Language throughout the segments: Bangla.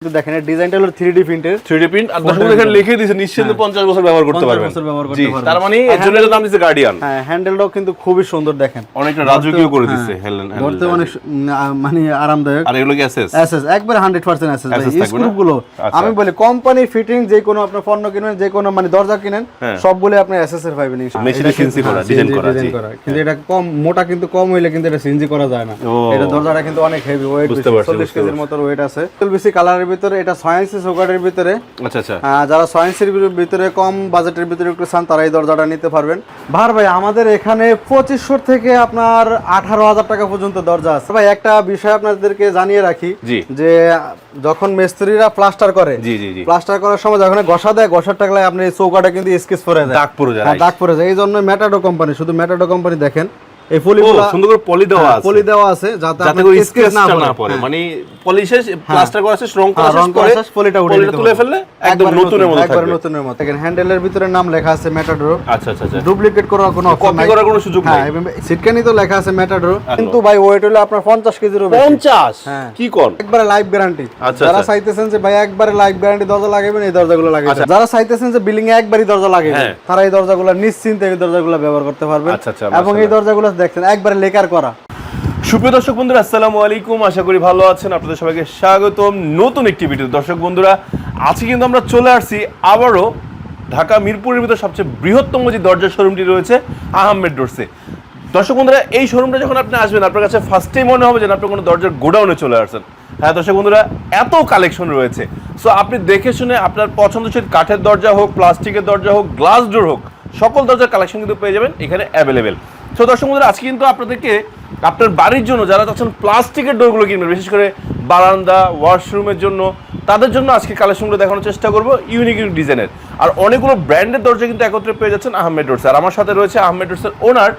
কিন্তু দেখেন ডিজাইনটা হলো 3D প্রিন্টের 3D প্রিন্ট আর দর্শক এখানে লিখে দিয়েছে নিশ্চিন্তে 50 বছর ব্যবহার করতে 50 বছর ব্যবহার করতে পারবেন। তার মানে এর জন্য নাম দিয়েছে গার্ডিয়ান হ্যাঁ হ্যান্ডেলটাও কিন্তু খুবই সুন্দর দেখেন। অনেকটা রাজকীয় করে হ্যাঁ, হেলেন ধরতে অনেক সু- উম, আ- মানে আরামদায়ক। আর এগুলো কি এসএস এসএস একবারে 100% এসএস ভাই। SS থাকবে না? স্ক্রু গুলো। আচ্ছা। আমি বলি কোম্পানি ফিটিং যে কোনো আপনার পণ্য কিনেন যে কোনো মানে দরজা কিনেন হ্যাঁ। সবগুলো আপনি এসএস এর মেশিনে করা, হ্যাঁ, ডিজাইন করা, ডিজাইন করা। কিন্তু এটা কম মোটা কিন্তু কম হইলে কিন্তু এটা করা যায় না। এটা দরজাটা কিন্তু অনেক হেভি ওয়েট বুঝতে পারছি, 40 কেজির মতো ওয়েট আছে। ভিতরে এটা 6 ইঞ্চি চৌকাটের ভিতরে। আচ্ছা আচ্ছা। যারা সয়েন্সের ভিতরে কম বাজেটের ভিতরে একটু চান তারা এই দরজাটা নিতে পারবেন। ভার ভাই আমাদের এখানে পঁচিশশো থেকে আপনার আঠারো হাজার টাকা পর্যন্ত দরজা আছে। ভাই একটা বিষয় আপনাদেরকে জানিয়ে রাখি যে যখন মিস্ত্রিরা প্লাস্টার করে প্লাস্টার করার সময় যখন ঘষা দেয় ঘষার টাকলে আপনি এই চৌকাটা কিন্তু স্কেচ পরে যায় দাগ পড়ে যায়। হ্যাঁ, দাগ পরে যায়। এই জন্য ম্যাটাডো কোম্পানি শুধু ম্যাটাডো কোম্পানি দেখেন। এই পলিগুলো সুন্দর করে পলি দেওয়া আছে। পলি দেওয়া আছে যাতে যাতে করে স্কেচ না পড়ে। হ্যাঁ। মানে প্লাস্টার করা শেষ রং করা হ্যাঁ, শেষ করে পলিটা উঠিয়ে পলিটা তুলে ফেললে একদম নতুনের মতো একবারে নতুনের মতো। দেখেন হ্যান্ডেলের ভিতরে নাম লেখা আছে ম্যাটাডোর আচ্ছা আচ্ছা আচ্ছা। ডুপ্লিকেট করার কোনো অপশন কপি করার কোনো সুযোগ হ্যাঁ নাই। সিটকানি তো লেখা আছে ম্যাটাডোর কিন্তু ভাই ওয়েট হলো আপনার 50 কেজির বেশি। 50 হ্যাঁ। কি কোন? একবারে লাইফ গ্যারান্টি আচ্ছা, যারা আচ্ছা। চাইতেছেন যে ভাই একবারে লাইফ গ্যারান্টি দরজা লাগাবেন এই দরজাগুলো লাগাবেন যারা চাইতেছেন যে বিল্ডিং এ একবারই দরজা লাগাবেন হ্যাঁ। তারা এই দরজাগুলো নিশ্চিন্তে এই দরজাগুলো ব্যবহার করতে পারবেন। আচ্ছা, আচ্ছা, এবং এই দরজাগুলো দেখছেন, একবারে লেকার করা। সুপ্রিয় দর্শক বন্ধুরা, আসসালামু আলাইকুম। আশা করি ভালো আছেন। আপনাদের সবাইকে স্বাগতম। নতুন একটি ভিডিও দর্শক বন্ধুরা, আজকে কিন্তু আমরা চলে আসছি আবারও ঢাকা মিরপুরের ভিতর সবচেয়ে বৃহত্তম যে দরজার শোরুমটি রয়েছে, আহমেদ ডোরসে। দর্শক বন্ধুরা, এই শোরুমটা যখন আপনি আসবেন, আপনার কাছে ফার্স্টেই মনে হবে যে আপনি কোনো দরজার গোডাউনে চলে আসছেন। হ্যাঁ দর্শক বন্ধুরা, এত কালেকশন রয়েছে। সো আপনি দেখে শুনে আপনার পছন্দসই কাঠের দরজা হোক, প্লাস্টিকের দরজা হোক গ্লাস ডোর হোক, সকল দরজার কালেকশন কিন্তু পেয়ে যাবেন এখানে অ্যাভেলেবেল তো দর্শক বন্ধুরা আজকে কিন্তু আপনাদেরকে আপনার বাড়ির জন্য যারা চাচ্ছেন প্লাস্টিকের ডোরগুলো কিনবেন বিশেষ করে বারান্দা ওয়াশরুমের জন্য তাদের জন্য আজকে কালেকশনগুলো দেখানোর চেষ্টা করব ইউনিক ইউনিক ডিজাইনের। আর অনেকগুলো ব্র্যান্ডের দরজা কিন্তু একত্রে পেয়ে যাচ্ছেন আহমেদ ডোরস আর আমার সাথে রয়েছে আহমেদ ডোরসের ওনার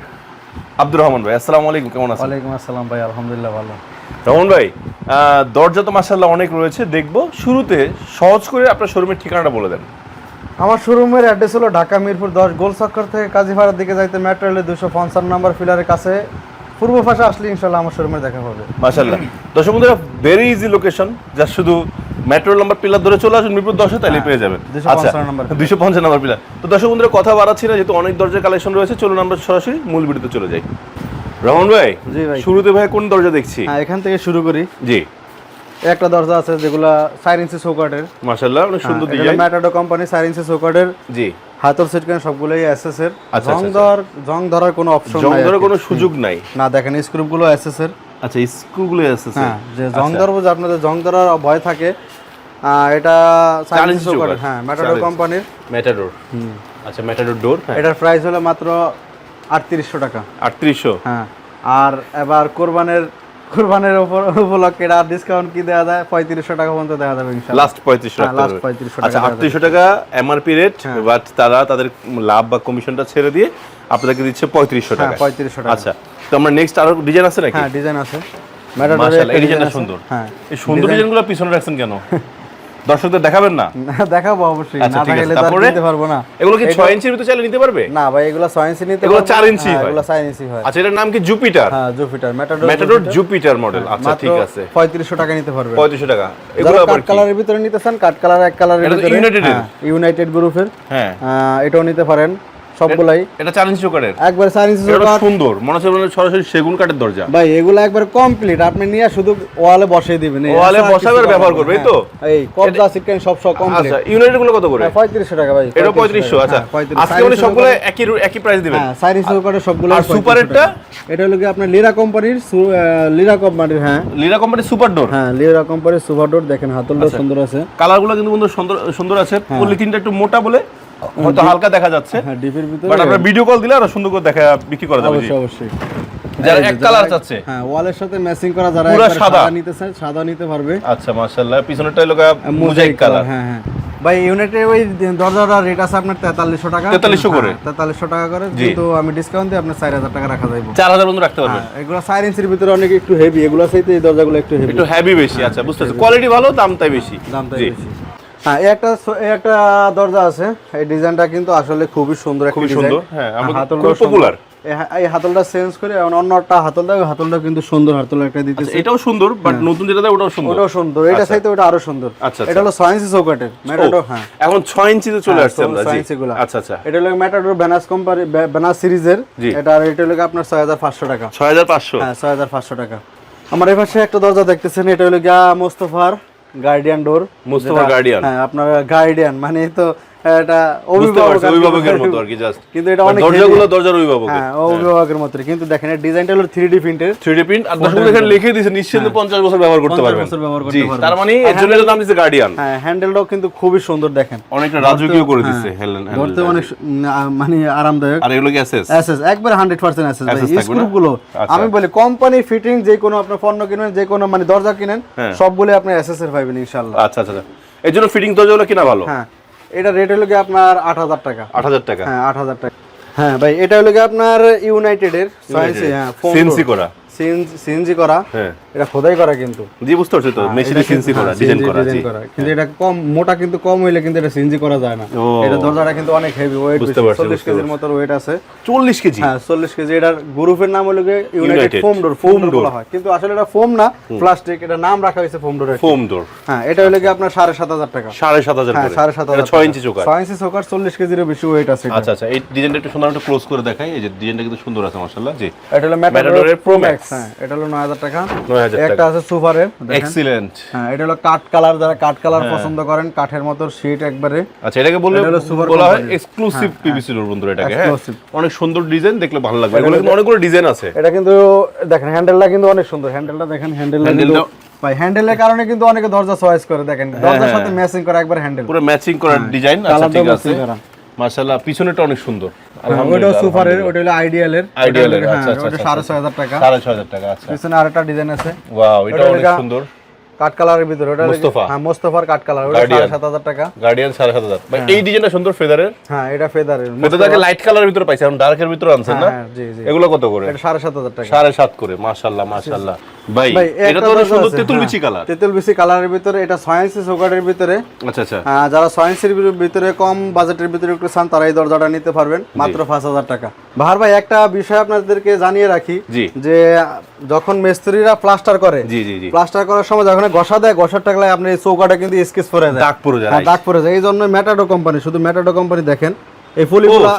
আব্দুর রহমান ভাই। আসসালামু আলাইকুম কেমন আছেন? ওয়ালাইকুম আসসালাম ভাই আলহামদুলিল্লাহ ভালো। রহমান ভাই দরজা তো মাসাল্লাহ অনেক রয়েছে দেখব। শুরুতে সহজ করে আপনার শোরুমের ঠিকানাটা বলে দেন। আমার শোরুমের অ্যাড্রেস হলো ঢাকা মিরপুর দশ গোল চক্কর থেকে কাজীপাড়ার দিকে যাইতে মেট্রো রেলের দুশো পঞ্চান্ন নম্বর ফিলারের কাছে। পূর্ব পাশে আসলে ইনশাল্লাহ আমার শোরুমের দেখা পাবে মাসাল্লাহ দর্শক বন্ধুরা ভেরি ইজি লোকেশন যা শুধু মেট্রো নাম্বার পিলার ধরে চলে আসুন মিরপুর দশে তাহলে পেয়ে যাবেন। 255 নম্বর দুশো পঞ্চান্ন নম্বর পিলার তো দর্শক বন্ধুরা কথা বাড়াচ্ছি না যেহেতু অনেক দরজার কালেকশন রয়েছে চলুন আমরা সরাসরি মূল ভিডিওতে চলে যাই। রহমান ভাই। শুরুতে ভাই কোন দরজা দেখছি? হ্যাঁ এখান থেকে শুরু করি। জি। একটা দরজা আছে যেগুলা চার ইঞ্চি চৌকাটের মাসাল্লাহ অনেক সুন্দর ডিজাইন ম্যাটাডো কোম্পানি চার ইঞ্চি চৌকাটের জি। হাতল সিটকান সবগুলোই এসএস এর। আচ্ছা, জং আচ্ছা। ধর জং ধরার কোনো অপশন নাই জং ধরার কোনো সুযোগ নাই। না দেখেন স্ক্রুপগুলো এসএস এর। আচ্ছা স্ক্রুগুলো আছে হ্যাঁ যে জং ধরবো যে আপনাদের জং ধরার ভয় থাকে এটা চার ইঞ্চি চৌকাটের হ্যাঁ ম্যাটাডো। কোম্পানির মেটাডোর আচ্ছা মেটাডোর ডোর এটার প্রাইস হলো মাত্র আটত্রিশশো টাকা। আটত্রিশশো। হ্যাঁ আর এবার কোরবানের কোরবানের উপর উপলক্ষে আর ডিসকাউন্ট কি দেওয়া যায়? পঁয়ত্রিশশো টাকা পর্যন্ত দেওয়া যাবে ইনশাআল্লাহ। লাস্ট পঁয়ত্রিশশো হ্যাঁ, টাকা last 3500 টাকা আচ্ছা আটত্রিশশো টাকা এমআরপি রেট বাট তারা তাদের লাভ বা কমিশনটা ছেড়ে দিয়ে আপনাদেরকে দিচ্ছে পঁয়ত্রিশশো হ্যাঁ টাকা। পঁয়ত্রিশশো টাকা। আচ্ছা তো আমরা নেক্সট আরও ডিজাইন আছে নাকি? হ্যাঁ ডিজাইন আছে। ম্যাডাম এই ডিজাইনটা সুন্দর। হ্যাঁ এই সুন্দর ডিজাইনগুলো পিছনে রাখছেন কেন? দর্শকদের দেখাবেন না? দেখাবো অবশ্যই আচ্ছা, না দেখালে তো নিতে পারব না। এগুলো কি 6 ইঞ্চির ভিতরে চাইলে নিতে পারবে? না ভাই এগুলো 6 ইঞ্চি নিতে এগুলো 4 ইঞ্চি হ্যাঁ, হয়। এগুলো চার ইঞ্চি হয়। আচ্ছা এটার নাম কি জুপিটার হ্যাঁ Jupiter matador matador Jupiter model আচ্ছা ঠিক আছে। পঁয়ত্রিশশো টাকা নিতে পারবে। পঁয়ত্রিশশো টাকা। এগুলো আবার কাঠ কি? কালারের ভিতরে নিতে চান কাঠ কালার এক কালারের ভিতরে ইউনাইটেড এর? হ্যাঁ, ইউনাইটেড গ্রুপের হ্যাঁ। এটাও নিতে পারেন। সবগুলাই। এটা ইঞ্চি চোকারের একবার ইঞ্চি এটা চৌকাঠ। সুন্দর মনে হচ্ছে মানে সরাসরি সেগুন কাঠের দরজা। ভাই এগুলো একবার কমপ্লিট আপনি নিয়ে শুধু ওয়ালে বসিয়ে দিবেন। ওয়ালে বসাবে ব্যবহার করবে, তো? হ্যাঁ, এই কবজা সিটকেন সব সব কমপ্লিট আচ্ছা ইউনাইটেডগুলো কত করে? পঁয়ত্রিশশো টাকা ভাই এটা পঁয়ত্রিশশো আচ্ছা। আজকে মানে সবগুলো একই একই প্রাইস দিবেন। হ্যাঁ ইঞ্চি চৌকাঠের সবগুলো আর 3500 সুপারেরটা? টাকা। এটা হলো কি আপনার লিরা কোম্পানির লিরা কোম্পানির হ্যাঁ। লিরা কোম্পানি সুপার ডোর হ্যাঁ লিরা কোম্পানির সুপার ডোর দেখেন হাতলটা আচ্ছা। সুন্দর আছে। কালারগুলো কিন্তু সুন্দর সুন্দর আছে। পলিথিনটা একটু মোটা বলে হয়তো হালকা দেখা যাচ্ছে হ্যাঁ ডিপির ভিতরে বাট আমরা ভিডিও কল দিলে আরও সুন্দর করে দেখা বিক্রি করা যাবে। জি। অবশ্যই অবশ্যই। যারা এক কালার চাচ্ছে হ্যাঁ ওয়ালের সাথে ম্যাচিং করা যারা পুরা সাদা। নিতে চায় সাদা নিতে পারবে। আচ্ছা মাশাআল্লাহ। পিছনেরটা লোকা মোজাইক কালার হ্যাঁ হ্যাঁ। ভাই ইউনিটের ওই দরজার রেট আছে আপনার তেতাল্লিশশো টাকা। 4300 করে? তেতাল্লিশশো টাকা করে। কিন্তু আমি ডিসকাউন্ট দিয়ে আপনার চার হাজার টাকা রাখা যাইব। চার হাজার বন্ধু রাখতে পারবেন। হ্যাঁ, এগুলো চার ইঞ্চির ভিতরে অনেক একটু হেভি এগুলো চাইতে এই দরজাগুলো একটু হেভি একটু হেভি বেশি আচ্ছা বুঝতে পারছি কোয়ালিটি ভালো দাম তাই বেশি। দামটা জি। বেশি। হ্যাঁ একটা একটা দরজা আছে। এই ডিজাইনটা কিন্তু আসলে খুবই সুন্দর খুবই সুন্দর হ্যাঁ আমরা হাতলটাও খুব সুন্দর। পপুলার এই হাতলটা চেঞ্জ করে এখন অন্যটা হাতলটা হাতলটা কিন্তু সুন্দর হাতল একটা দিতেছে। এটাও সুন্দর বাট নতুন যেটা দেয় ওটাও সুন্দর। ওটাও সুন্দর। এটা চাইতে ওটা আরও সুন্দর। আচ্ছা, এটা হলো ছয় ইঞ্চি চৌকাটের ম্যাটাডোর হ্যাঁ। এখন ছয় ইঞ্চিতে চলে আসছে আমরা ছয় জি। ইঞ্চি গুলা। আচ্ছা আচ্ছা। এটা হলো ম্যাটাডোর ব্যানাস কোম্পানি ব্যানাস সিরিজের। এটা হলো আপনার ছয় হাজার পাঁচশো টাকা। হ্যাঁ টাকা। আমার এই পাশে একটা দরজা দেখতেছেন এটা হলো গিয়া মোস্তফার গার্ডিয়ান ডোর মোস্তফা গার্ডিয়ান হ্যাঁ আপনার গার্ডিয়ান মানে তো এটা আর কি। অভিভাবকের মতো আর কি জাস্ট কিন্তু এটা অনেক দরজাগুলো দরজার অভিভাবক হ্যাঁ অভিভাবকের মতো। কিন্তু দেখেন এর ডিজাইনটা হলো থ্রি প্রিন্টের থ্রি প্রিন্ট আর দর্শক এখানে লিখে দিয়েছে নিশ্চিন্তে পঞ্চাশ বছর ব্যবহার করতে 50 বছর ব্যবহার করতে পারবেন। তার মানে এর জন্য নাম দিচ্ছে গার্ডিয়ান হ্যাঁ হ্যান্ডেলটাও কিন্তু খুবই সুন্দর দেখেন। অনেকটা রাজকীয় করে দিচ্ছে হেলেন ধরতে অনেক সু- উম, আ- মানে আরামদায়ক। আর এগুলো কি অ্যাসেস এসএস একবার হান্ড্রেড পার্সেন্ট এসএস ভাই। SS থাকবে না? স্ক্রু গুলো আচ্ছা। আমি বলি কোম্পানি ফিটিং যে কোনো আপনার পণ্য কিনেন যে কোনো মানে দরজা কিনেন হ্যাঁ। সবগুলো আপনি এসএস এর পাইবেন ইনশাআল্লাহ। আচ্ছা আচ্ছা আচ্ছা। এর জন্য ফিটিং দরজাগুলো কিনা ভালো? হ্যাঁ। এটা রেট হলো কি আপনার আট হাজার টাকা। আট হাজার টাকা। হ্যাঁ আট হাজার টাকা। হ্যাঁ ভাই এটা হলো কি আপনার ইউনাইটেড এর। হ্যাঁ সিএনসি করা। সিএনজি করা। হ্যাঁ। এটা খোদাই করা কিন্তু। জি বুঝতে পারছি তো। মেশিনে এটা সিএনসি করা হ্যাঁ, ডিজাইন করা ডিজাইন করা। কিন্তু এটা কম মোটা কিন্তু কম হইলে কিন্তু এটা সিএনজি করা যায় না। এটা দরজাটা কিন্তু অনেক হেভি ওয়েট বুঝতে পারছি, চল্লিশ বুঝতে কেজির মতো ওয়েট আছে। চল্লিশ কেজি? হ্যাঁ চল্লিশ কেজি। এটার গ্রুপের নাম হলো United Foam Door Foam Door হয়। কিন্তু আসলে এটা ফোম না প্লাস্টিক এটা নাম রাখা হয়েছে ফোম ডোরের ফোম ডোর হ্যাঁ এটা হলো কি আপনার সাড়ে সাত হাজার টাকা। সাড়ে সাত হাজার হ্যাঁ করে। সাড়ে সাত এটা হাজার ছয় ইঞ্চি চোখা ছয় ইঞ্চি চোকার চল্লিশ কেজিরও বেশি ওয়েট আছে আচ্ছা আচ্ছা এই ডিজাইনটা একটু সুন্দর একটা ক্লোজ করে দেখাই। এই যে ডিজাইনটা কিন্তু সুন্দর আছে মাশাআল্লাহ। জি। এটা হলো Matador ম্যাটাডোর এর প্রো ম্যাক্স হ্যাঁ এটা হলো নয় হাজার টাকা। 9000 একটা আছে সুপারের দেখেন। এক্সিলেন্ট হ্যাঁ এটা হলো কাঠ কালার যারা কাঠ কালার পছন্দ করেন কাঠের মতো শীট একবারে। আচ্ছা এটাকে বললে বলা হয় এক্সক্লুসিভ পিভিসি ডোর বন্ধুরা এটাকে হ্যাঁ। অনেক সুন্দর ডিজাইন দেখলে ভালো লাগবে। এগুলো কিন্তু অনেকগুলো ডিজাইন আছে। এটা কিন্তু দেখেন হ্যান্ডেলটা কিন্তু অনেক সুন্দর। হ্যান্ডেলটা দেখেন হ্যান্ডেলটা ভাই হ্যান্ডেলের কারণে কিন্তু অনেকে দরজা চয়েস করে দেখেন। দরজার সাথে ম্যাচিং করে একবার হ্যান্ডেল পুরো ম্যাচিং করা ডিজাইন আচ্ছা ঠিক আছে। মাশাআল্লাহ পিছনেটা অনেক সুন্দর। আলহামদুলিল্লাহ সুপারের ওটা হলো আইডিয়ালের Ideal-এর, হ্যাঁ আচ্ছা, আচ্ছা, ওটা আচ্ছা, সাড়ে ছয় হাজার টাকা। সাড়ে ছয় হাজার টাকা আচ্ছা পিছনে আরেকটা ডিজাইন আছে। ওয়াও এটা অনেক সুন্দর। কাঠ কালারের ভিতরে ওটা হ্যাঁ মোস্তফার কালার ওটা টাকা। গার্ডিয়ান সাড়ে সাত হাজার। ভাই, এই ডিজাইনটা সুন্দর ফেদারের হ্যাঁ এটা ফেদারের লাইট কালারের ভিতরে পাইছে এখন ডার্কের ভিতরে আনছেন না? হ্যাঁ জি জি। এগুলো কত করে? এটা সাড়ে সাত হাজার টাকা। সাড়ে সাত করে মাশাআল্লাহ মাশাআল্লাহ। ভাই ভাই এটা তো সুন্দর তেতুল বিচি কালার। তেতুল বিচি কালারের ভিতরে এটা ছয় ইঞ্চি ভিতরে। আচ্ছা আচ্ছা। যারা সায়েন্সের ভিতরে কম বাজেটের ভিতরে একটু চান তারা এই দরজাটা নিতে পারবেন মাত্র পাঁচ হাজার টাকা। বাহার ভাই একটা বিষয় আপনাদেরকে জানিয়ে রাখি যে যখন মিস্ত্রিরা প্লাস্টার করে প্লাস্টার করার সময় যখন ঘষা দেয় ঘষার আপনি এই চৌকাটা কিন্তু স্কেচ পরে যায়। দাগ পড়ে যায় হ্যাঁ, দাগ পরে যায়। এই জন্য ম্যাটাডো কোম্পানি শুধু ম্যাটাডো কোম্পানি দেখেন। এই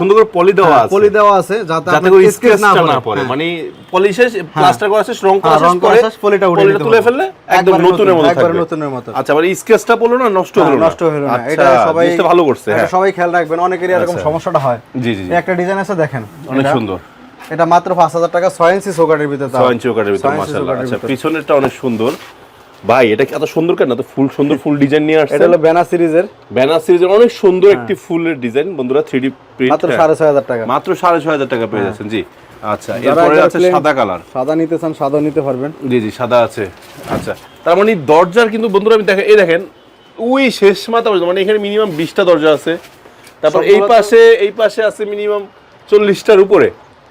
সুন্দর করে পলি দেওয়া আছে। পলি দেওয়া আছে যাতে যাতে করে স্কেচ না পড়ে। পড়ে। মানে পলিশে প্লাস্টার করা শেষ রং করা হ্যাঁ, শেষ করে পলিটা উঠিয়ে পলিটা তুলে ফেললে একদম নতুনের মতো একবারে নতুনের মতো। আচ্ছা স্কেচটা পড়ল না নষ্ট হলো না? নষ্ট হলো না। আচ্ছা, এটা সবাই জিনিসটা ভালো করছে এটা হ্যাঁ। সবাই খেয়াল রাখবেন অনেকেরই এরকম আচ্ছা। সমস্যাটা হয়। জি জি একটা ডিজাইন আছে দেখেন। অনেক সুন্দর। এটা মাত্র পাঁচ হাজার টাকা ছয় ইঞ্চি চৌকাটের ভিতরে তাও। ছয় ইঞ্চি ওকারের ভিতরে মাশাআল্লাহ। আচ্ছা। পিছনেরটা অনেক সুন্দর। ভাই এটা কি এত সুন্দর কেন? তো ফুল সুন্দর ফুল ডিজাইন নিয়ে আসছে এটা হলো ব্যানার সিরিজের ব্যানার সিরিজের অনেক সুন্দর একটি ফুলের ডিজাইন বন্ধুরা থ্রি ডি প্রিন্ট মাত্র সাড়ে ছয় হাজার টাকা। মাত্র সাড়ে ছয় হাজার টাকা পেয়ে যাচ্ছেন জি। আচ্ছা এরপরে আছে সাদা কালার। সাদা নিতে চান সাদা নিতে পারবেন। জি জি সাদা আছে। আচ্ছা তার মানে দরজার কিন্তু বন্ধুরা আমি দেখেন এই দেখেন ওই শেষ মাথা মানে এখানে মিনিমাম বিশটা দরজা আছে। তারপর এই পাশে এই পাশে আছে মিনিমাম চল্লিশটার উপরে।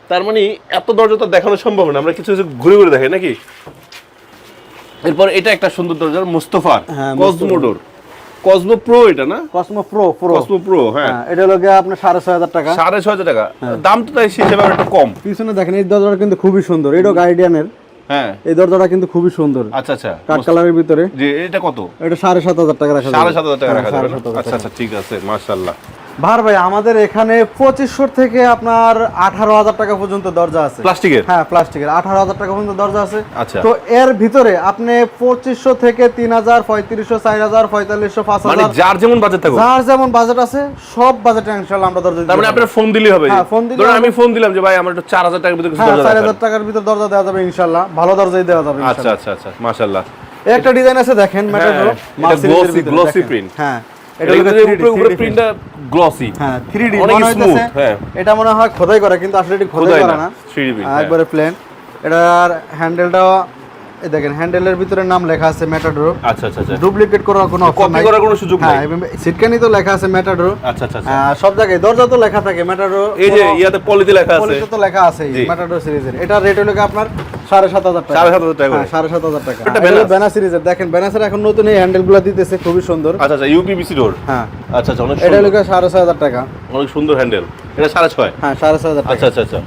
তার মানে এত দরজা তো দেখানো সম্ভব না আমরা কিছু কিছু ঘুরে ঘুরে দেখাই নাকি? এরপর এটা একটা সুন্দর দরজা মুস্তফার কসমোডোর কসমো প্রো এটা না? Cosmo Pro Pro Cosmo Pro হ্যাঁ। এটা হলো আপনার সাড়ে ছয় হাজার টাকা। সাড়ে ছয় হাজার টাকা। হ্যাঁ। দাম তো তাই সেই হিসেবে একটু কম। পিছনে দেখেন এই দরজাটা কিন্তু খুবই সুন্দর। এটাও গার্ডিয়ানের হ্যাঁ। এই দরজাটা কিন্তু খুবই সুন্দর। আচ্ছা আচ্ছা। কাঠ কালারের ভিতরে। যে এটা কত? এটা সাড়ে সাত হাজার টাকা রাখা সাড়ে সাত হাজার টাকা রাখা আচ্ছা আচ্ছা ঠিক আছে মার্শাল্লাহ ভার ভাই আমাদের এখানে পঁচিশশো থেকে আপনার আঠারো হাজার টাকা পর্যন্ত দরজা আছে। প্লাস্টিকের? হ্যাঁ প্লাস্টিকের। আঠারো হাজার টাকা পর্যন্ত দরজা আছে। আচ্ছা। তো এর ভিতরে আপনি পঁচিশশো থেকে তিন হাজার পঁয়ত্রিশশো চার হাজার পঁয়তাল্লিশশো পাঁচ মানে হাজার যার যেমন বাজেট থাকুক। যার যেমন বাজেট আছে সব বাজেটে ইনশাল্লাহ আমরা দরজা তার মানে। আপনার ফোন দিলেই হবে। হ্যাঁ, phone দিলে হবে। আমি ফোন দিলাম যে ভাই আমার একটু চার হাজার টাকার ভিতরে হ্যাঁ দরজা চার হাজার টাকার ভিতরে দরজা দেওয়া যাবে ইনশাল্লাহ ভালো দরজাই দেওয়া যাবে আচ্ছা আচ্ছা আচ্ছা মাশাল্লাহ একটা ডিজাইন আছে দেখেন এটা glossy- glossy print। হ্যাঁ। এটা হলো কিন্তু 3D উপরে উপরে প্রিন্টটা গ্লসি হ্যাঁ 3D মনে smooth, হ্যাঁ। এটা মনে হয় খোদাই করা কিন্তু আসলে এটি খোদাই খোদাই করা না, না। 3D print, আহ, হ্যাঁ। একবারে প্লেন এটার হ্যান্ডেলটাও দেখেন হ্যান্ডেলের ভিতরে নাম লেখা আছে মেটাডোর আচ্ছা আচ্ছা আচ্ছা। ডুপ্লিকেট করার কোনো অপশন কপি করার কোনো সুযোগ নাই। হ্যাঁ সিটকানি তো লেখা আছে মেটাডোর আচ্ছা আচ্ছা আচ্ছা। সব জায়গায় দরজা তো লেখা থাকে মেটাডোর এই যে ইয়াতে পলিতে লেখা আছে। তো লেখা আছে সিরিজের। এটা রেট হলো আপনার? সাড়ে সাত হাজার টাকা। সাড়ে সাত হাজার টাকা হ্যাঁ, সাড়ে সাত হাজার টাকা। এটা এটা ব্যানা সিরিজের দেখেন ব্যানাসের এখন নতুন এই হ্যান্ডেলগুলো দিতেছে খুবই সুন্দর। আচ্ছা আচ্ছা ইউপিবিসি ডোর হ্যাঁ। আচ্ছা আচ্ছা অনেক এটা হলো সাড়ে ছয় হাজার টাকা। অনেক সুন্দর হ্যান্ডেল এটা সাড়ে ছয়। হ্যাঁ সাড়ে ছয় হাজার আচ্ছা আচ্ছা আচ্ছা।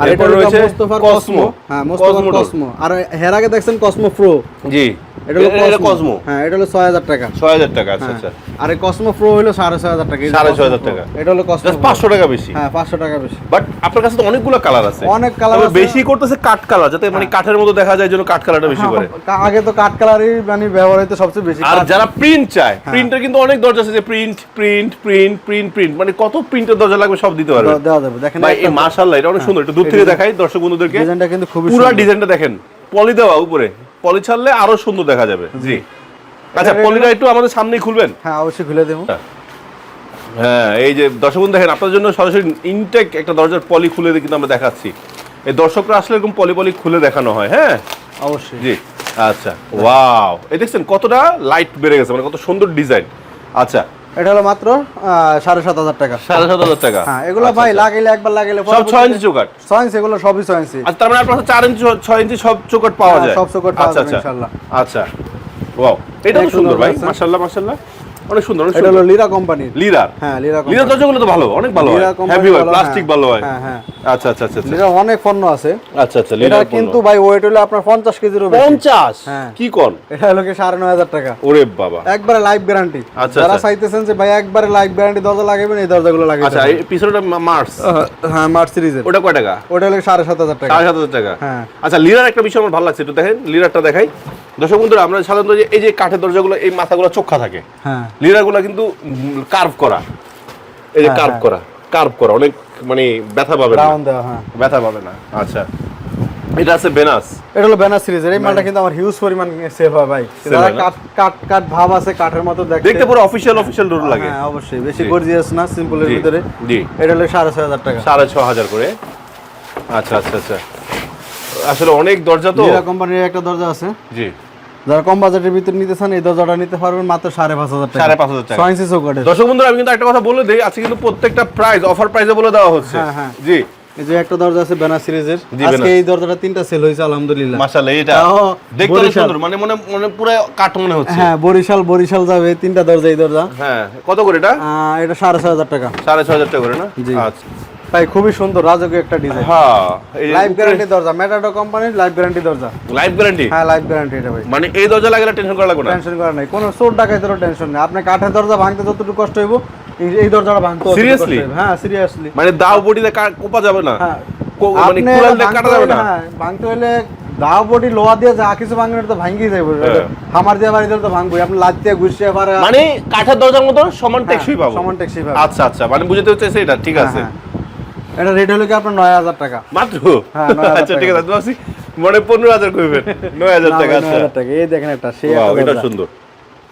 আর এটা রয়েছে মোস্তফার কসমো হ্যাঁ মোস্তফার কসমো আর এর আগে দেখছেন কসমো প্রো জি। এটা হলো কসমো কসমো হ্যাঁ এটা হলো ছয় হাজার টাকা। ছয় হাজার টাকা আচ্ছা হ্যাঁ। আচ্ছা। আর এই কসমো প্রো হলো সাড়ে ছয় হাজার টাকা। সাড়ে ছয় হাজার টাকা। এটা হলো কসমো পাঁচশো টাকা বেশি। হ্যাঁ পাঁচশো টাকা বেশি। বাট আপনার কাছে তো অনেকগুলো কালার আছে। অনেক আছে। বেশি করতেছে কাঠ কালার যাতে মানে কাঠের মতো দেখা যায় কাঠ কালারটা বেশি করে। হ্যাঁ, আগে তো কাঠ কালারই মানে ব্যবহার হইতো সবচেয়ে বেশি। আর যারা প্রিন্ট চায় হ্যাঁ। প্রিন্টের কিন্তু অনেক দরজা আছে যে print print print print print মানে কত প্রিন্টের দরজা লাগবে সব দিতে পারবে। দেওয়া যাবে। দেখেন ভাই এই মাশাআল্লাহ এটা অনেক সুন্দর। একটু দূর থেকে দেখাই দর্শক বন্ধুদেরকে ডিজাইনটা কিন্তু পুরো। ডিজাইনটা দেখেন। পলি দেওয়া উপরে। পলি ছাড়লে আরও সুন্দর দেখা যাবে। জি। আচ্ছা পলিটা একটু আমাদের সামনেই খুলবেন? হ্যাঁ অবশ্যই খুলে দেবো। হ্যাঁ। এই যে দর্শক দেখেন আপনার জন্য সরাসরি ইনটেক একটা দরজার পলি খুলে দিয়ে কিন্তু আমরা দেখাচ্ছি। এই দর্শকরা আসলে এরকম পলি পলি খুলে দেখানো হয় হ্যাঁ? অবশ্যই। জি আচ্ছা ওয়াও। এই দেখছেন কতটা লাইট বেড়ে গেছে মানে কত সুন্দর ডিজাইন আচ্ছা এটা হলো মাত্র সাড়ে সাত হাজার টাকা। সাড়ে সাত হাজার টাকা? হ্যাঁ এগুলো আচ্ছা, ভাই আচ্ছা। লাগাইলে একবার লাগাইলে সব ছয় ইঞ্চি চৌকাট ছয় ইঞ্চি এগুলো সবই ছয় ইঞ্চি। আচ্ছা তার মানে আপনার চার ইঞ্চি ছয় ইঞ্চি সব চৌকাট পাওয়া হ্যাঁ, যায়? সব চৌকাট পাওয়া আচ্ছা যাবে আচ্ছা। আচ্ছা। ওয়াও এটা সুন্দর ভাই মাশাল্লাহ মাশাআল্লাহ। অনেক সুন্দর অনেক এটা হলো লিরা কোম্পানির লিরার হ্যাঁ লিরা কোম্পানি দরজাগুলো তো ভালো অনেক ভালো হয়। লিরা হেভি হয় প্লাস্টিক হ্যাঁ। ভালো হয়। হ্যাঁ হ্যাঁ। আচ্ছা আচ্ছা আচ্ছা আচ্ছা। লিরা অনেক পণ্য আছে। আচ্ছা আচ্ছা লিরার কিন্তু ভাই ওয়েট হলো আপনার পঞ্চাশ কেজিরও বেশি। পঞ্চাশ? হ্যাঁ। কি কোন? এটা হলো কি সাড়ে নয় হাজার টাকা। ওরে বাবা। একবারে লাইফ গ্যারান্টি আচ্ছা, যারা আচ্ছা। চাইতেছেন যে ভাই একবারে লাইফ গ্যারান্টি দরজা লাগাবেন এই দরজাগুলো লাগাইতে আচ্ছা এই পিছনেটা মার্স হ্যাঁ মার্চ সিরিজের ওটা কয় টাকা? ওটা হলো সাড়ে সাত হাজার টাকা। সাড়ে সাত হাজার টাকা। হ্যাঁ। আচ্ছা লিরার একটা বিষয় আমার ভালো লাগছে একটু দেখেন। লিরারটা দেখাই। দর্শক বন্ধুরা আমরা সাধারণত এই যে কাঠের দরজাগুলো এই মাথাগুলো চোখা থাকে। হ্যাঁ। লিরারগুলো কিন্তু কার্ভ করা। এই যে হ্যাঁ, কার্ভ হ্যাঁ। করা কার্ভ করা অনেক মানে ব্যথা পাবে না। হ্যাঁ। ব্যথা পাবে না আচ্ছা। এটা আছে বেনাস এটা হলো ব্যানার সিরিজের এই মালটা কিন্তু আমার হিউজ পরিমাণ সেভ হয় ভাই। কাট কাট কাট ভাব আছে কাঠের মতো দেখতে। দেখতে পুরো অফিশিয়াল অফিসিয়াল রুল লাগে। হ্যাঁ অবশ্যই। বেশি। গর্জিয়াস না সিম্পলের ভিতরে। জি। এটা হলো সাড়ে ছয় হাজার টাকা। সাড়ে ছ হাজার করে। আচ্ছা আচ্ছা আচ্ছা। আসলে অনেক দরজা তো। কোম্পানির একটা দরজা আছে। জি। যারা কম বাজেটের ভিতরে নিতে চান এই দরজাটা নিতে পারবেন মাত্র সাড়ে পাঁচ হাজার সাড়ে পাঁচ হাজার টাকা। ছয় ইঞ্চি চৌকাঠের দর্শক বন্ধুরা আমি কিন্তু একটা কথা বলে দিই আজকে কিন্তু প্রত্যেকটা প্রাইস অফার প্রাইসে বলে দেওয়া হচ্ছে। হ্যাঁ, হ্যাঁ। জি। এই যে একটা দরজা আছে ব্যানার সিরিজের আজকে এই দরজাটা তিনটা সেল হয়েছে আলহামদুলিল্লাহ। মাশাআল্লাহ এটা দেখতে অনেক সুন্দর মানে মনে মনে পুরো কাঠ মনে হচ্ছে। হ্যাঁ বরিশাল বরিশাল যাবে তিনটা দরজা এই দরজা। হ্যাঁ কত করে এটা? এটা সাড়ে ছয় হাজার টাকা। সাড়ে ছয় হাজার টাকা করে না? জি। আচ্ছা। ভাই খুবই সুন্দর রাজকীয় একটা ডিজাইন হ্যাঁ লাইফ গ্যারান্টি দরজা মেটাডো কোম্পানির লাইফ গ্যারান্টি দরজা। লাইফ গ্যারান্টি হ্যাঁ লাইফ গ্যারান্টি এটা ভাই। মানে এই দরজা লাগলে টেনশন করা লাগবে না? টেনশন করার নাই। কোনো চোর ডাকাইতেরও টেনশন নেই। আপনি কাঠের দরজা ভাঙতে যতটুকু কষ্ট হইব এই- দরজাটা ভাঙতে? হইব। হ্যাঁ সিরিয়াসলি মানে দাও বডিতে কোপা যাবে না? হ্যাঁ। মানে দিয়ে কাটা যাবে না? হ্যাঁ, ভাঙতে হলে দাও বডি লোহা দিয়ে যা কিছু ভাঙবে তো ভাঙ্গি যাবে হ্যাঁ। হামার দিয়ে বাড়ি দিলে তো ভাঙবো আপনি লাদ দিয়ে ঘুষিয়ে পারে মানে কাঠের দরজার মতো সমান হ্যাঁ, টেকসই পাবো? সমান টেকসই পাবে। আচ্ছা আচ্ছা। মানে বুঝতে হচ্ছে এটা ঠিক হ্যাঁ, আছে। হ্যাঁ। এটা রেট হলো কি আপনার নয় হাজার টাকা। মাত্র? হ্যাঁ, আচ্ছা ঠিক আছে ভাবছি মনে পনেরো হাজার করবেন নয় হাজার টাকা আচ্ছা। টাকা। এই দেখেন একটা সে এটা সুন্দর।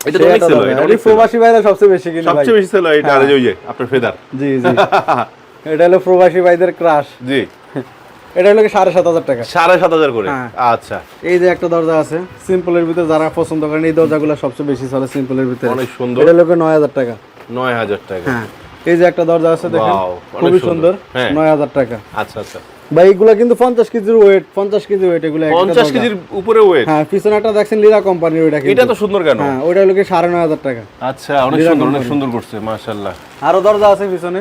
এটা তো অনেক সেল এটা অনেক sell। প্রবাসী ভাইরা সবচেয়ে বেশি কিনে সবচেয়ে বেশি সেল এটা আর ওই যে আপনার ফেদার। জি জি। এটা হলো প্রবাসী ভাইদের ক্রাশ জি। এটা হলো সাড়ে সাত হাজার টাকা? সাড়ে সাত হাজার করে? হ্যাঁ। আচ্ছা। এই যে একটা দরজা আছে সিম্পলের ভিতরে যারা পছন্দ করেন এই দরজাগুলো সবচেয়ে বেশি চলে সিম্পলের ভিতরে। অনেক সুন্দর। এটা হলো নয় হাজার টাকা। নয় হাজার টাকা। হ্যাঁ। এই যে একটা দরজা আছে দেখেন খুবই সুন্দর। হ্যাঁ। নয় হাজার টাকা। আচ্ছা আচ্ছা। ভাই এগুলা কিন্তু পঞ্চাশ কেজির ওয়েট পঞ্চাশ কেজি ওয়েট এগুলো একটা পঞ্চাশ দরজা। কেজির উপরে ওয়েট হ্যাঁ পিছনে একটা দেখছেন লিরা কোম্পানির ওইটা এটা তো সুন্দর কেন? হ্যাঁ ওইটা হলো কি সাড়ে নয় হাজার টাকা। আচ্ছা অনেক সুন্দর অনেক সুন্দর করছে মাশাআল্লাহ। আরও দরজা আছে পিছনে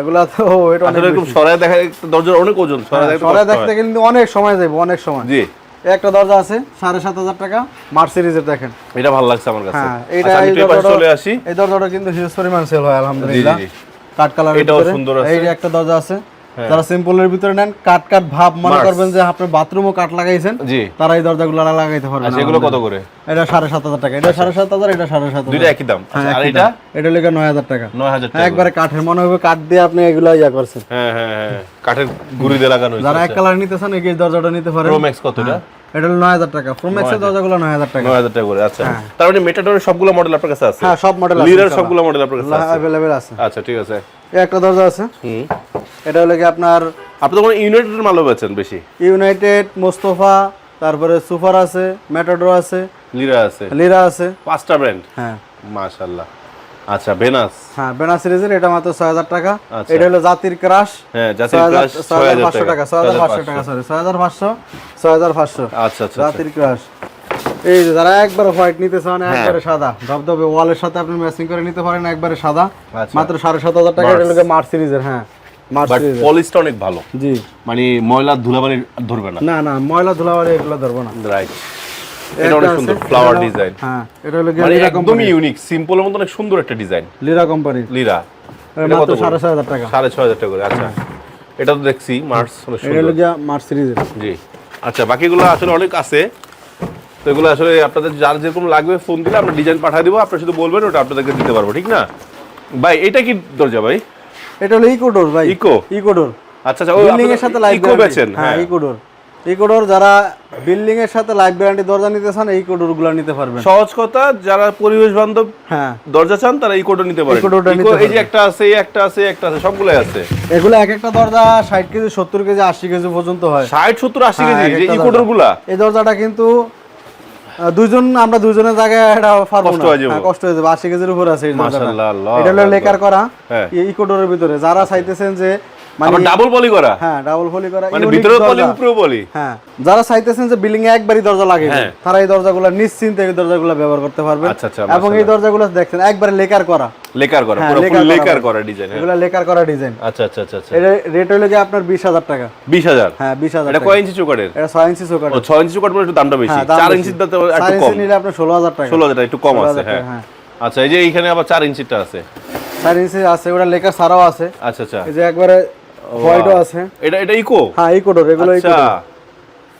এগুলা তো ওয়েট অনেক এরকম। সরাই দেখা দরজার অনেক ওজন সরাই হ্যাঁ, দেখতে কিন্তু অনেক সময় যাবে অনেক সময়। জি। একটা দরজা আছে সাড়ে সাত হাজার টাকা মার্সিডিজের দেখেন এটা ভালো লাগছে আমার কাছে হ্যাঁ আচ্ছা, পাশে দরজাটা- চলে আসি এই দরজাটা কিন্তু হিউজ পরিমাণ সেল হয় আলহামদুলিল্লাহ জি। কালার এটাও সুন্দর আছে। এই একটা দরজা আছে। যারা সিম্পলের ভিতরে নেন কাঠ কাট ভাব মনে করবেন যে আপনার বাথরুমও কাঠ লাগাইছেন জি। তারা এই দরজাগুলো লাগাইতে পারবেন আচ্ছা এগুলো কত করে? এটা সাড়ে সাত হাজার টাকা এটা সাড়ে সাত হাজার এটা সাড়ে সাত দুইটা হাজার একই দাম। হ্যাঁ, আচ্ছা, আর এটা? এটা লেগে নয় হাজার টাকা। নয় হাজার হ্যাঁ, টাকা। একবারে কাঠের মনে হবে কাঠ দিয়ে আপনি এগুলো ইয়া করছেন। হ্যাঁ হ্যাঁ হ্যাঁ কাঠের গুড়ি দিয়ে লাগানো যারা এক কালার নিতে চান এই দরজাটা নিতে পারেন। প্রো ম্যাক্স কত এটা? হলো নয় হাজার টাকা। প্রোম্যাক্সের দরজাগুলো নয় হাজার টাকা। নয় হাজার টাকা করে আচ্ছা। তার মানে মেটাডোরের সবগুলো মডেল আপনার কাছে আছে? হ্যাঁ সব মডেল লিরার সবগুলো মডেল আপনার কাছে আছে? অ্যাভেলেবেল আছে। আচ্ছা ঠিক আছে। একটা দরজা আছে। হুম। এটা হলো কি আপনার আপনি তো কোনো ইউনাইটেড মালও বেচেন বেশি। ইউনাইটেড মোস্তফা তারপরে সুপার আছে ম্যাটাডোর আছে লিরা আছে। লিরা আছে। পাঁচটা ব্র্যান্ড হ্যাঁ। মাশাআল্লাহ। আচ্ছা বেনাস হ্যাঁ বেনা সিরিজের এটা মাত্র ছয় হাজার টাকা। আচ্ছা। এটা হলো জাতির ক্রাশ হ্যাঁ জাতির ক্রাশ ছয় হাজার পাঁচশো টাকা ছয় হাজার পাঁচশো টাকা সরি ছয় হাজার পাঁচশো ছয় হাজার পাঁচশো। আচ্ছা আচ্ছা। জাতির ক্রাশ এই যে যারা একবার হোয়াইট নিতে চান হ্যাঁ। একবারে সাদা। ধবধবে ওয়ালের সাথে আপনি ম্যাচিং করে নিতে পারেন একবারে সাদা। আচ্ছা। মাত্র সাড়ে সাত হাজার টাকা এটা হলো মার্চ সিরিজের হ্যাঁ। পলিশটা অনেক ভালো। জি। মানে ময়লা ধুলাবালি ধরবে না। না না ময়লা ধুলাবাড়ি এগুলো ধরবো না। রাইট এটা অনেক সুন্দর ফ্লাওয়ার ডিজাইন হ্যাঁ এটা হলো মানে একদমই ইউনিক সিম্পলের মতো অনেক সুন্দর একটা ডিজাইন লিরা কোম্পানি লিরা মাত্র সাড়ে ছয় হাজার টাকা। সাড়ে ছয় হাজার টাকা করে আচ্ছা। এটা তো দেখছি মার্চ অনেক এটা হলো গিয়ে মার্চ সিরিজের জি। আচ্ছা বাকিগুলো আসলে অনেক আছে। তো এগুলো আসলে আপনাদের যার যেরকম লাগবে ফোন দিলে আমরা ডিজাইন পাঠিয়ে দেবো। আপনারা শুধু বলবেন ওটা আপনাদেরকে দিতে পারব ঠিক না? ভাই এটা কি দরজা ভাই? এটা হলো ইকোডোর ভাই। ইকো? Eco Door. আচ্ছা আচ্ছা বিল্ডিং এর সাথে লাইভ ইকো বেচেন হ্যাঁ ইকোডোর। ইকোডোর যারা বিল্ডিং এর সাথে লাইভ গ্যারান্টি দরজা নিতে চান এই কোডোরগুলো নিতে পারবেন। সহজ কথা যারা পরিবেশ বান্ধব হ্যাঁ। দরজা চান তারা নিতে পারেন। ইকোডোরটা নিতে ইকো এই যে একটা আছে এই একটা আছে একটা আছে সবগুলাই আছে। এগুলো এক একটা দরজা ষাট কেজি সত্তর কেজি আশি কেজি পর্যন্ত হয়। ষাট সত্তর আশি হ্যাঁ, কেজি এক যে ইকোডোর। গুলা এই দরজাটা কিন্তু আহ, দুইজন আমরা দুজনের জায়গায় এটা পারব কষ্ট না। হয়ে কষ্ট হয়ে যাবে। আশি কেজির উপর আছে মাশাআল্লাহ, এটা হলো লেকার করা হ্যাঁ। ইকোডোরের ভিতরে। যারা চাইতেছেন যে মানে ডাবল পলি করা? হ্যাঁ ডাবল করা মানে পলি। উপরেও পলি হ্যাঁ যারা চাইতেছেন যে বিল্ডিং এ একবারই দরজা লাগে হ্যাঁ। তারা এই দরজাগুলো নিশ্চিন্তে এই দরজাগুলো ব্যবহার করতে পারবেন। আচ্ছা, আচ্ছা, এবং এই দরজাগুলো দেখছেন একবারে লেকার করা। লেকার করা হ্যাঁ, পুরো লেকার করা লেকার ভাই। করা ডিজাইন এগুলো লেকার করা ডিজাইন আচ্ছা আচ্ছা আচ্ছা আচ্ছা। এটা রেট হলো গিয়ে আপনার বিশ হাজার টাকা। বিশ হাজার? হ্যাঁ বিশ হাজার এটা কয় ইঞ্চি চোকারের এটা ছয় ইঞ্চি চৌকাঠ ও ছয় ইঞ্চি চোকার মানে একটু দামটা বেশি। হ্যাঁ, দাম চার বেশি। ইঞ্চির দাম ইঞ্চি নিলে আপনার ষোলো হাজার টাকা। ষোলো হাজার একটু কম আছে হ্যাঁ। হ্যাঁ। আচ্ছা এই যে এইখানে আবার চার ইঞ্চিটা আছে। চার ইঞ্চি আছে ওটা লেকার ছাড়াও আছে। আচ্ছা আচ্ছা। এই যে একবারে হোয়াইটও আছে। এটা এটা ইকো হ্যাঁ ইকো ডোর এগুলো ইকোডোর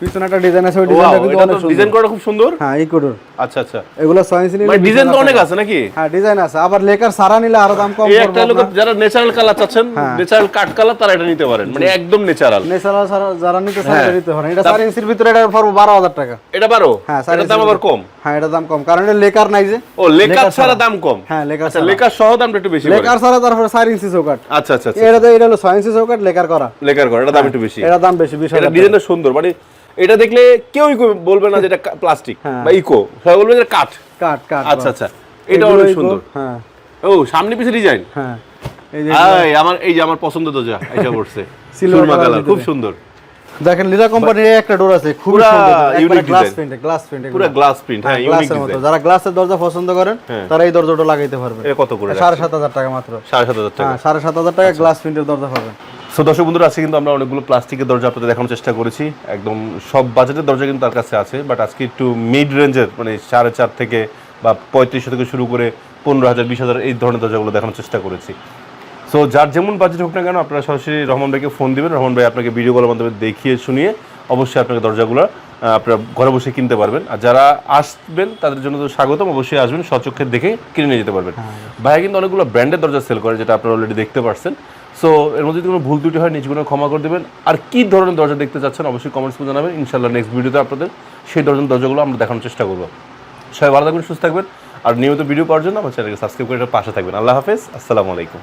পিছনে একটা ডিজাইন আছে ওই ডিজাইনটা কিন্তু অনেক সুন্দর। ডিজাইন করা খুব সুন্দর? হ্যাঁ ইকোডোর আচ্ছা আচ্ছা। এগুলো ছয় ইঞ্চি মানে ডিজাইন তো অনেক আছে নাকি? হ্যাঁ ডিজাইন আছে। আবার লেকার সারা নিলে আরও দাম কম এই পড়বে একটা লোক যারা ন্যাচারাল কালার চাচ্ছেন হ্যাঁ। ন্যাচারাল কাট কালার তারা এটা নিতে পারেন। মানে একদম ন্যাচারাল নেসারা যারা নিতে চান হ্যাঁ। এটা নিতে পারেন। এটা চার ইঞ্চির ভিতরে এটা পড়বে বারো হাজার টাকা। এটা পারো হ্যাঁ চার দাম আবার কম? হ্যাঁ এটা দাম কম। কারণ এটা লেকার নাই যে। ও লেকার ছাড়া। দাম কম? হ্যাঁ লেকার আচ্ছা লেকার সহ দামটা একটু বেশি লেকার ছাড়া তারপরে চার ইঞ্চি চৌকাট আচ্ছা আচ্ছা আচ্ছা। এটা এটা হলো ছয় ইঞ্চি চৌকাট লেকার করা। লেকার করে এটা দাম একটু বেশি। এটা দাম বেশি বিশ এটা ডিজাইনটা সুন্দর মানে এটা দেখলে কেউই বলবে না যে এটা প্লাস্টিক হ্যাঁ। বা ইকো। সবাই বলবে যে কাঠ। কাট কাট আচ্ছা আচ্ছা। এটা অনেক সুন্দর। হ্যাঁ। ও সামনে পিছে ডিজাইন হ্যাঁ। এই যে আমার এই যে আমার পছন্দ তো যা এটা Silver সুরমা কালার খুব সুন্দর। দেখেন লিরা কোম্পানির একটা ডোর আছে খুব সুন্দর unique glass print glass print পুরো গ্লাস প্রিন্ট হ্যাঁ ইউনিক মতো। ডিজাইন যারা গ্লাসের দরজা পছন্দ করেন হ্যাঁ। তারা এই দরজাটা লাগাইতে পারবে এটা কত করে সাড়ে সাত হাজার টাকা মাত্র। সাড়ে সাত হাজার টাকা। হ্যাঁ সাড়ে সাত হাজার টাকা গ্লাস প্রিন্টের দরজা পাবেন। সো দর্শক বন্ধুরা আজকে কিন্তু আমরা অনেকগুলো প্লাস্টিকের দরজা আপনাদের দেখানোর চেষ্টা করেছি। একদম সব বাজেটের দরজা কিন্তু তার কাছে আছে বাট আজকে একটু মিড রেঞ্জের মানে সাড়ে চার থেকে বা পঁয়ত্রিশশো থেকে শুরু করে পনেরো হাজার বিশ হাজার এই ধরনের দরজাগুলো দেখানোর চেষ্টা করেছি। সো যার যেমন বাজেট হোক না কেন আপনারা সরাসরি রহমান ভাইকে ফোন দিবেন। রহমান ভাই আপনাকে ভিডিও কলের মাধ্যমে দেখিয়ে শুনিয়ে অবশ্যই আপনাকে দরজাগুলো আপনারা ঘরে বসে কিনতে পারবেন। আর যারা আসবেন তাদের জন্য তো স্বাগতম। অবশ্যই আসবেন সচক্ষে দেখে কিনে নিয়ে যেতে পারবেন। ভাইয়া কিন্তু অনেকগুলো ব্র্যান্ডের দরজা সেল করে যেটা আপনারা অলরেডি দেখতে পারছেন। সো এর মধ্যে যদি কোনো ভুল ত্রুটি হয় নিজগুলো ক্ষমা করে দেবেন। আর কী ধরনের দরজা দেখতে চাচ্ছেন, অবশ্যই কমেন্টস করে জানাবেন। ইনশাল্লাহ নেক্সট ভিডিওতে আপনাদের সেই ধরনের দরজাগুলো আমরা দেখানোর চেষ্টা করব। সবাই ভালো থাকবেন, সুস্থ থাকবেন। আর নিয়মিত ভিডিও পাওয়ার জন্য আমার চ্যানেলকে সাবস্ক্রাইব করে পাশে থাকবেন। আল্লাহ হাফেজ, আসসালামু আলাইকুম।